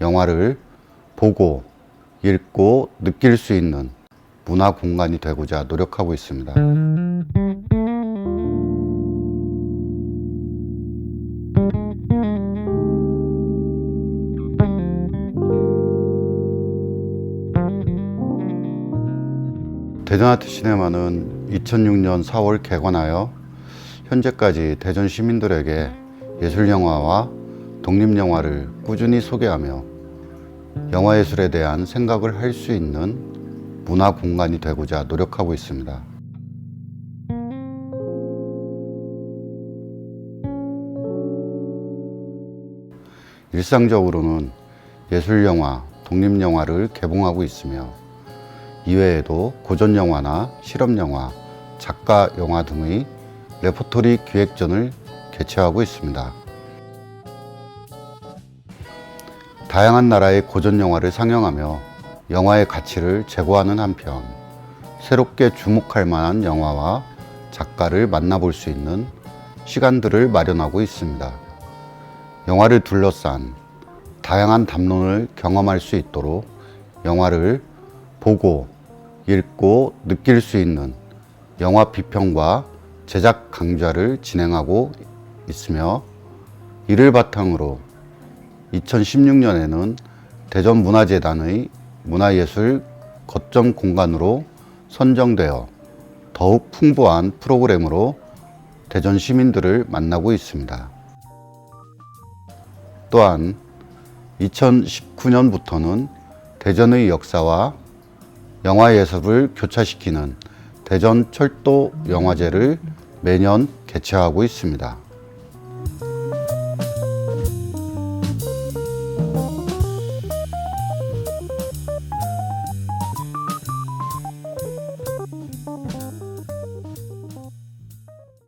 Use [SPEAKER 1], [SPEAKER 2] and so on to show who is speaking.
[SPEAKER 1] 영화를 보고 읽고 느낄 수 있는 문화 공간이 되고자 노력하고 있습니다. 대전아트 시네마는 2006년 4월 개관하여 현재까지 대전 시민들에게 예술 영화와 독립 영화를 꾸준히 소개하며 영화 예술에 대한 생각을 할 수 있는 문화 공간이 되고자 노력하고 있습니다. 일상적으로는 예술 영화, 독립 영화를 개봉하고 있으며 이외에도 고전 영화나 실험 영화, 작가 영화 등의 레포토리 기획전을 개최하고 있습니다. 다양한 나라의 고전 영화를 상영하며 영화의 가치를 제고하는 한편 새롭게 주목할 만한 영화와 작가를 만나볼 수 있는 시간들을 마련하고 있습니다. 영화를 둘러싼 다양한 담론을 경험할 수 있도록 영화를 보고 읽고 느낄 수 있는 영화 비평과 제작 강좌를 진행하고 있으며 이를 바탕으로 2016년에는 대전문화재단의 문화예술 거점 공간으로 선정되어 더욱 풍부한 프로그램으로 대전 시민들을 만나고 있습니다. 또한 2019년부터는 대전의 역사와 영화 예술을 교차시키는 대전 철도 영화제를 매년 개최하고 있습니다.